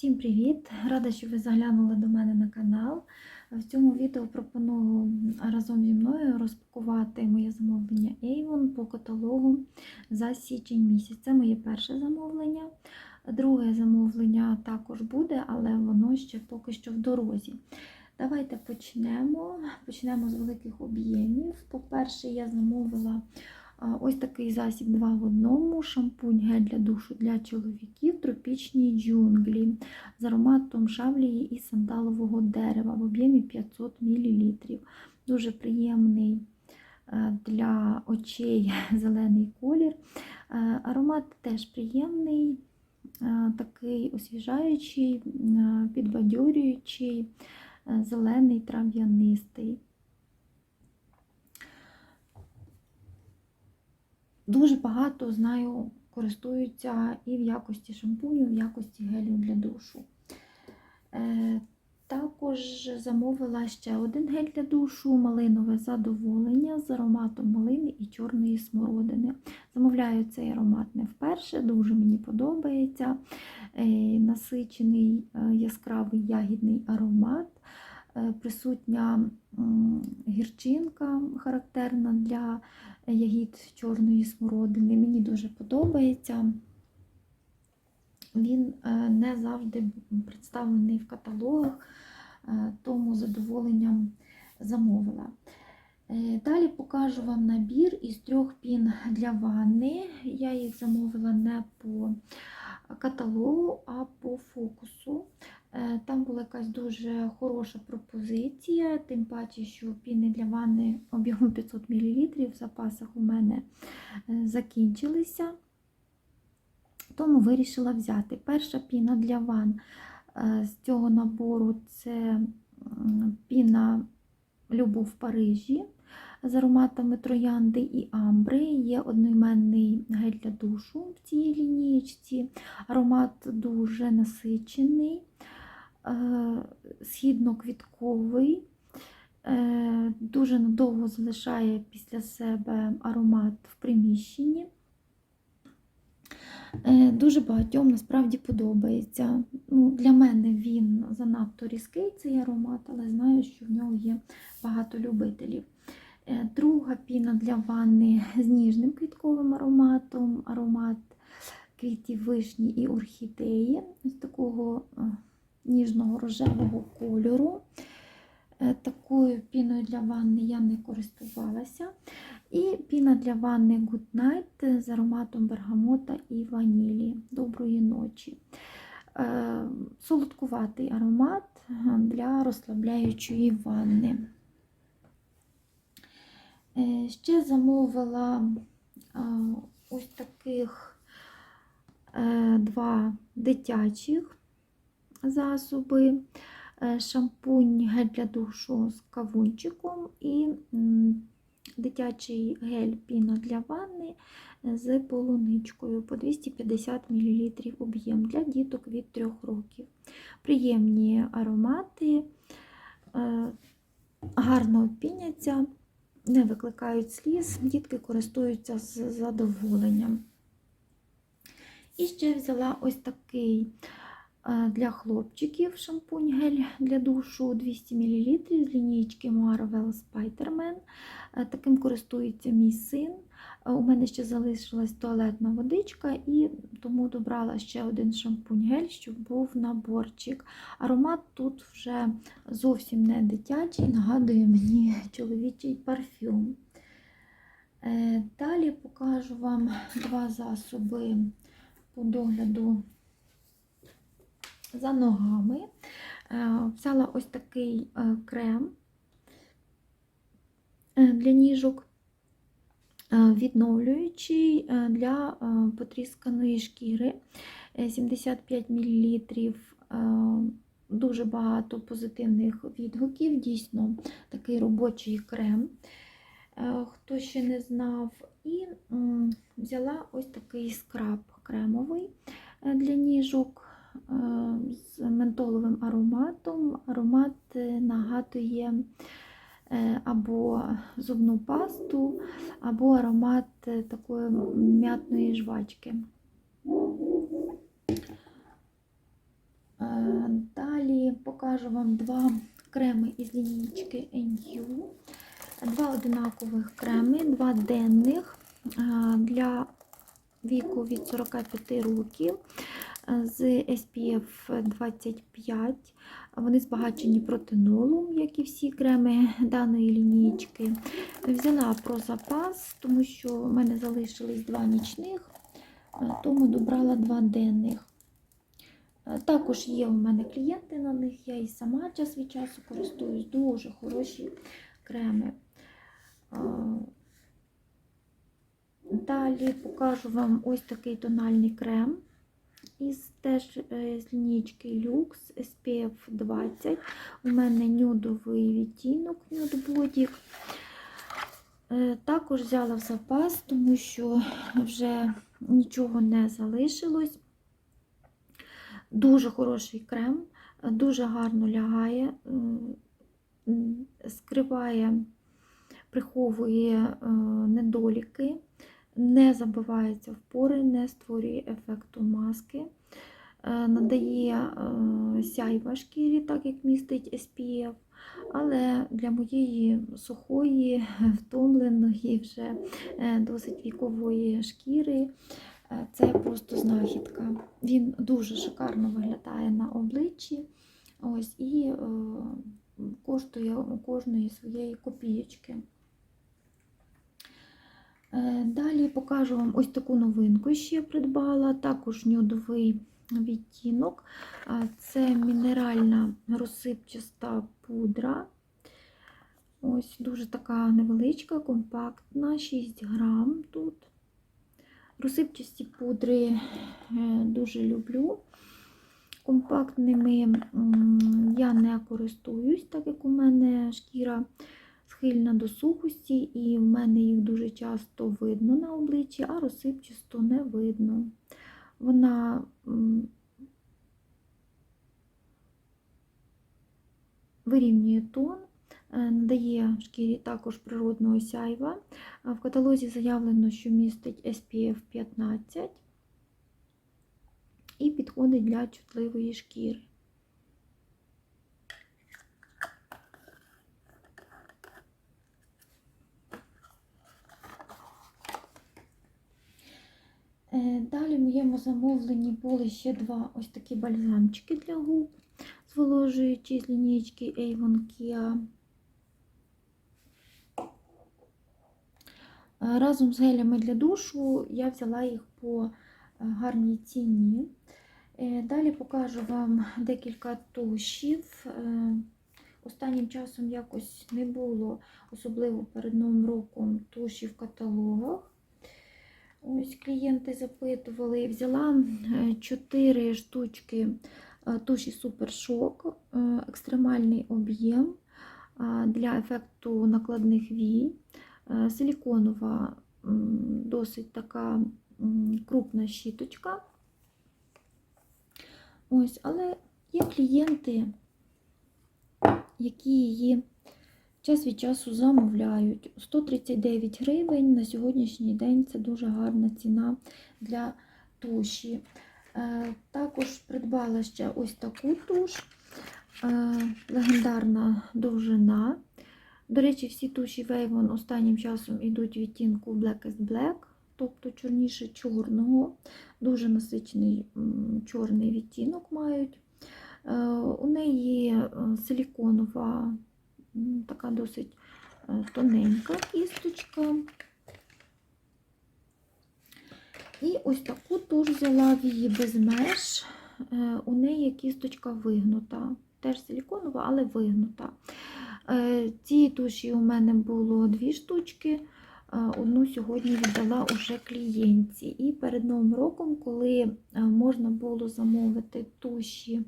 Всім привіт! Рада, що ви заглянули до мене на канал. В цьому відео пропоную разом зі мною розпакувати моє замовлення Avon по каталогу за січень місяць. Це моє перше замовлення. Друге замовлення також буде, але воно ще поки що в дорозі. Давайте почнемо. Почнемо з великих об'ємів. По-перше, я замовила ось такий засіб 2 в одному, шампунь гель для душу для чоловіків, тропічні джунглі з ароматом шавлії і сандалового дерева в об'ємі 500 мл. Дуже приємний е, для очей зелений колір. Е, Аромат теж приємний, е, такий освіжаючий, підбадьорюючий, зелений трав'янистий. Дуже багато знаю, користуються і в якості шампуню, і в якості гелю для душу. Е, також замовила ще один гель для душу, малинове задоволення з ароматом малини і чорної смородини. Замовляю цей аромат не вперше, дуже мені подобається. Е, насичений е, яскравий ягідний аромат. Е, Присутня гірчинка характерна для ягід чорної смородини. Мені дуже подобається. Він е, не завжди представлений в каталогах, е, тому задоволенням замовила. Далі покажу вам набір із трьох пін для ванни. Я їх замовила не по каталогу, а по фокусу. Е, Там була якась дуже хороша пропозиція, тим паче, що піни для ванни об'ємом 500 мл в запасах у мене е, закінчилися. Тому вирішила взяти. Перша піна для ван е, з цього набору це піна Любов в Парижі з ароматами троянди і амбри. Є одноіменний гель для душу в цій лінієчці. Аромат дуже насичений, е, східно-квітковий. Е, Дуже надовго залишає після себе аромат в приміщенні. Е, Дуже багатьом насправді подобається. Ну, Для мене він занадто різкий цей аромат, але знаю, що в нього є багато любителів. Е, Друга піна для ванни з ніжним квітковим ароматом, аромат квітів вишні і орхідеї, з такого е, ніжного рожевого кольору. Е, Такою піною для ванни я не користувалася. І піна для ванни Good Night з ароматом бергамота і ванілі. Доброї ночі. Солодкуватий аромат для розслабляючої ванни. Е, Ще замовила ось таких е, два дитячих засоби. Е, Шампунь гель для душу з кавунчиком і дитячий гель піна для ванни з полуничкою по 250 мл об'єм для діток від 3 років. Приємні аромати, гарно піняться, не викликають сліз, дітки користуються з задоволенням. І ще взяла ось такий для хлопчиків шампунь гель для душу 200 мл з лінійки Marvel Spider-Man. Е, Таким користується мій син. Е, У мене ще залишилась туалетна водичка, і тому добрала ще один шампунь гель, щоб був наборчик. Аромат тут вже зовсім не дитячий, нагадує мені чоловічий парфюм. Е, Далі покажу вам два засоби по догляду за ногами. Е, Взяла ось такий е, крем е, для ніжок, відновлюючий для потрісканої шкіри. Е, 75 мл. Дуже багато позитивних відгуків, дійсно такий робочий крем, хто ще не знав. І взяла ось такий скраб кремовий для ніжок з ментоловим ароматом. Аромат е, нагадує е, або зубну пасту, або аромат е, такої м'ятної жвачки. Е, покажу вам два креми із лінійки NU. Два одинакових креми, два денних для віку від 45 років з SPF 25. Вони збагачені протинолом, як і всі креми даної лінійки. Взяла про запас, тому що в мене залишились два нічних, тому добрала два денних. Е, Також є у мене клієнти на них, я і сама час від часу користуюсь дуже хороші креми. Далі покажу вам ось такий тональний крем із теж е, з лінійки Lux SPF 20. У мене нюдовий відтінок, Body. Е, Також взяла в запас, тому що вже нічого не залишилось. Дуже хороший крем, дуже гарно лягає, скриває, приховує е, недоліки, не забивається в пори, не створює ефекту маски, е, надає е, сяйва шкірі, так як містить SPF. Але для моєї сухої, втомленої, вже е, досить вікової шкіри Це просто знахідка. Він дуже шикарно виглядає на обличчі. Ось, і е, коштує у кожної своєї копієчки. Е, далі покажу вам ось таку новинку, ще придбала, також нюдовий відтінок. Це мінеральна розсипчаста пудра. Ось дуже така невеличка, компактна, 6 грам тут. Розсипчасті пудри е, дуже люблю. Компактними я не користуюсь, так як у мене шкіра схильна до сухості, і в мене їх дуже часто видно на обличчі, а розсипчасто не видно. Вона вирівнює тон, е, надає шкірі також природного сяйва. В каталозі заявлено, що містить SPF 15 і підходить для чутливої шкіри. Далі в моєму замовленні були ще два ось такі бальзамчики для губ, зволожуючі з лінійки Avon Kia. Е, Разом з гелями для душу я взяла їх по е, гарній ціні. Е, Далі покажу вам декілька тушів. Е, Останнім часом якось не було, особливо перед Новим роком, туші в каталогах. Ось клієнти запитували, взяла 4 штучки е, туші Супер Шок, е, екстремальний об'єм е, для ефекту накладних вій. Е, Силіконова досить така крупна щіточка. Ось, але є клієнти, які її час від часу замовляють. 139 гривень на сьогоднішній день це дуже гарна ціна для туші. Е, Також придбала ще ось таку туш, е, легендарна довжина. До речі, всі туші Вейвон останнім часом йдуть відтінку Blackest Black, тобто чорніше чорного, дуже насичений чорний відтінок мають. Е, У неї силіконова, така досить е, тоненька кісточка. І ось таку туш взяла в її без меж. Е, У неї кісточка вигнута. Теж силіконова, але вигнута. Е, Цієї туші у мене було дві штучки. Одну сьогодні віддала уже клієнтці. І перед Новим роком, коли можна було замовити туші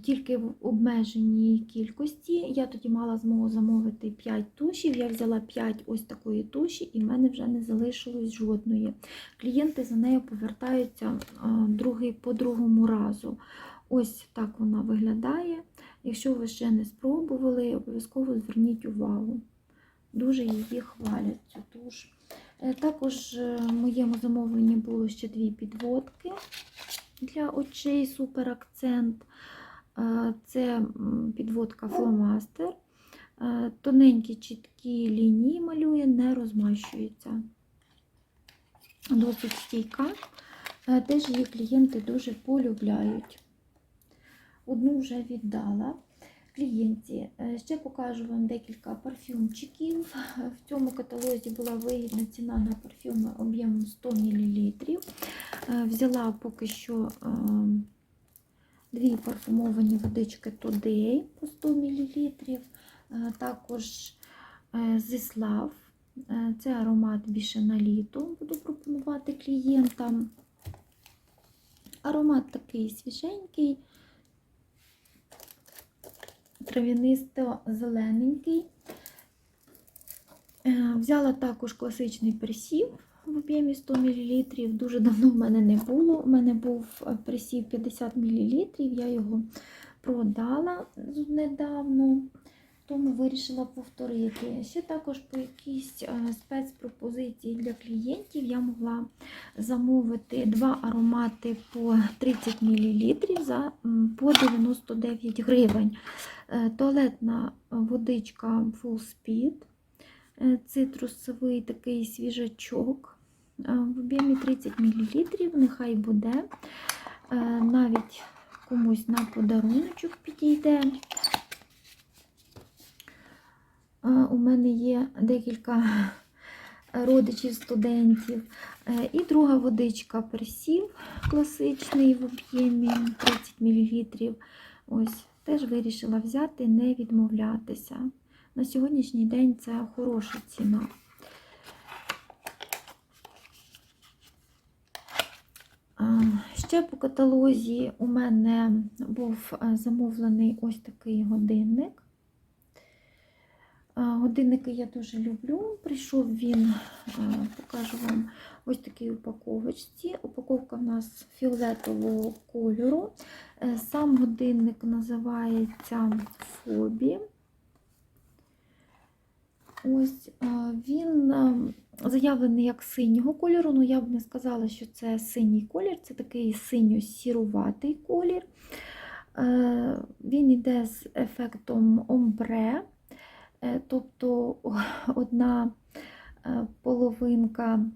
тільки в обмеженій кількості, я тоді мала змогу замовити 5 тушів. Я взяла 5 ось такої туші, і в мене вже не залишилось жодної. Клієнти за нею повертаються другий по другому разу. Ось так вона виглядає. Якщо ви ще не спробували, обов'язково зверніть увагу. Дуже її хвалять цю туш. Е, Також е, в моєму замовленні було ще дві підводки. для очей, супер акцент. Е, Це підводка фломастер. Е, Тоненькі чіткі лінії малює, не розмащується. Досить стійка. Е, Теж її клієнти дуже полюбляють. Одну вже віддала клієнті. Е, Ще покажу вам декілька парфюмчиків. В цьому каталозі була вигідна ціна на парфюми об'ємом 100 мл. Взяла поки що е, дві парфумовані водички Today по 100 мл. Також е, Зіслав. Е, Це аромат більше на літо. Буду пропонувати клієнтам. Аромат такий свіженький, трав'янисто-зелененький. Е, Взяла також класичний персів в об'ємі 100 мл. Дуже давно в мене не було. У мене був е, персів 50 мл, я його продала недавно, тому вирішила повторити. Ще також по якійсь е, спецпропозиції для клієнтів я могла замовити два аромати по 30 мл за по 99 гривень. Е, Туалетна водичка Full Speed, цитрусовий такий свіжачок е, в об'ємі 30 мл. Нехай буде. Е, Навіть комусь на подаруночок підійде. Е, У мене є декілька родичів студентів. Е, І друга водичка персів класичний в об'ємі 30 мл. Ось теж вирішила взяти, не відмовлятися. На сьогоднішній день це хороша ціна. Ще по каталозі у мене був е, замовлений ось такий годинник. Годинники я дуже люблю. Прийшов він, е, покажу вам ось такій упаковочці. Упаковка в нас фіолетового кольору. Е, Сам годинник називається Фобі. Ось е, він е, заявлений як синього кольору, але я б не сказала, що це синій колір, це такий синьо-сіруватий колір. Е, Він йде з ефектом омбре, тобто одна половинка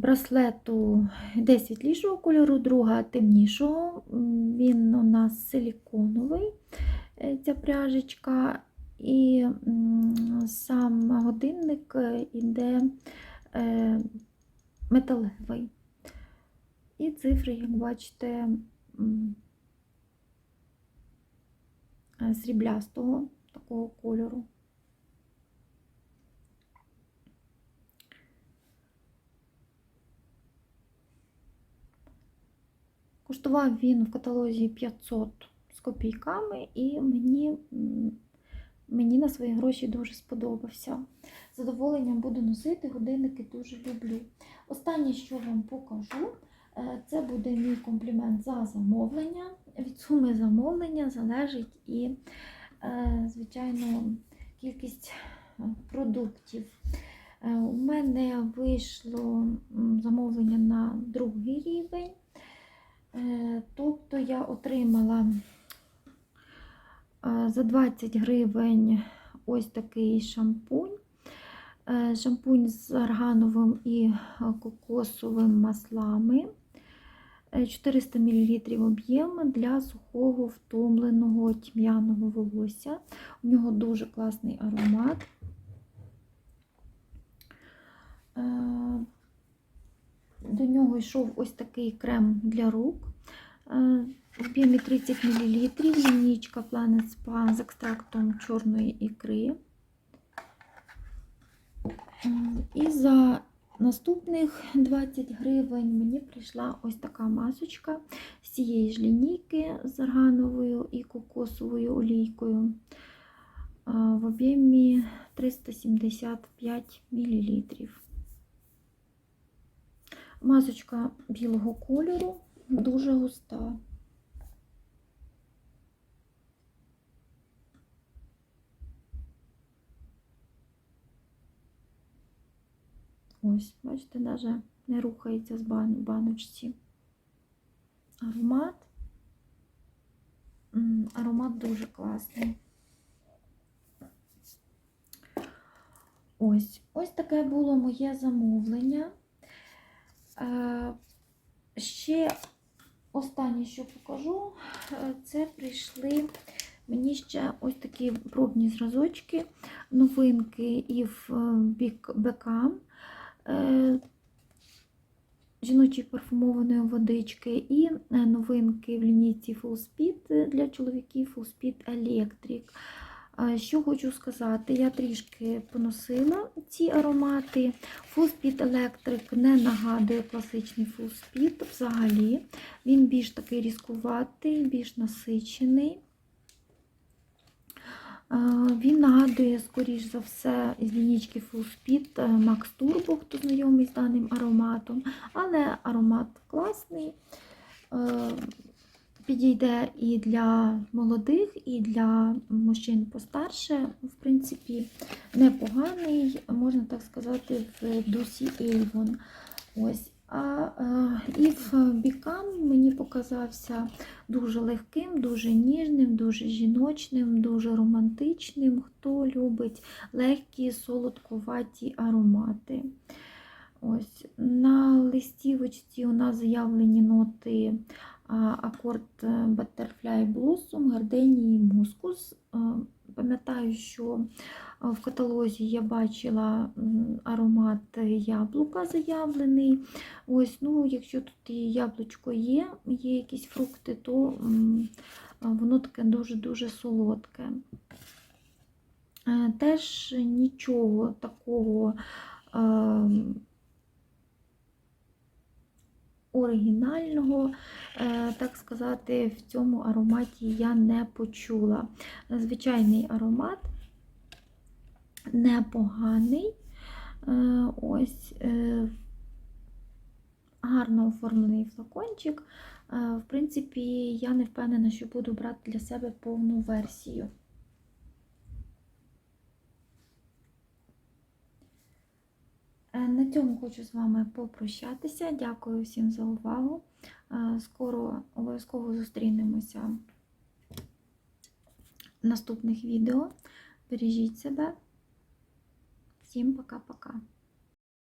браслету йде світлішого кольору, друга темнішого. Він у нас силіконовий, е, ця пряжечка, і сам годинник е, іде е, металевий. І цифри, як бачите, е, сріблястого такого кольору. Коштував він в каталозі 500 з копійками, і мені, мені на свої гроші дуже сподобався. Задоволенням буду носити, годинники дуже люблю. Останнє, що вам покажу, е, це буде мій комплімент за замовлення. Від суми замовлення залежить і, е, звичайно, кількість е, продуктів. У мене вийшло замовлення на другий рівень. Е, Тобто я отримала е, за 20 гривень ось такий шампунь. Е, Шампунь з аргановим і кокосовим маслами. Е, 400 мл об'єм для сухого втомленого тьмяного волосся. У нього дуже класний аромат. Е, До нього йшов ось такий крем для рук. е, В об'ємі 30 мл. Лінійка Planet Spa з екстрактом чорної ікри. І за наступних 20 гривень мені прийшла ось така масочка з цієї ж лінійки з аргановою і кокосовою олійкою в об'ємі 375 мл. Масочка білого кольору, дуже густа. Ось, бачите, навіть не рухається з бан- баночці. Аромат. Аромат дуже класний. Ось, ось таке було моє замовлення. Е, ще останнє, що покажу, е, це прийшли мені ще ось такі пробні зразочки, новинки і в е, БК. Жіночої парфумованої водички і новинки в лінійці Full Speed для чоловіків Full Speed Electric. Е, Що хочу сказати, я трішки поносила ці аромати. Full Speed Electric не нагадує класичний Full Speed взагалі. Він більш такий різкуватий, більш насичений. Е, Він нагадує, скоріш за все, із лінічки Full Speed е, Max Turbo, хто знайомий з даним ароматом. Але аромат класний. Підійде і для молодих, і для мужчин постарше. В принципі, непоганий, можна так сказати, в дусі Avon. Ось. А е, і Бікам мені показався дуже легким, дуже ніжним, дуже жіночним, дуже романтичним. Хто любить легкі, солодкуваті аромати. Ось. На листівочці у нас заявлені ноти акорд е, Butterfly Blossom, Гарденії Мускус. Е, Пам'ятаю, що е, в каталозі я бачила аромат яблука заявлений. Ось, ну, якщо тут і яблучко є, є якісь фрукти, то воно таке дуже-дуже солодке. Теж нічого такого е, оригінального, е, так сказати, в цьому ароматі я не почула. Звичайний аромат непоганий. Е, Ось е, гарно оформлений флакончик. В принципі, я не впевнена, що буду брати для себе повну версію. На цьому хочу з вами попрощатися. Дякую всім за увагу. Е, Скоро обов'язково зустрінемося в наступних відео. Бережіть себе. Всім пока-пока.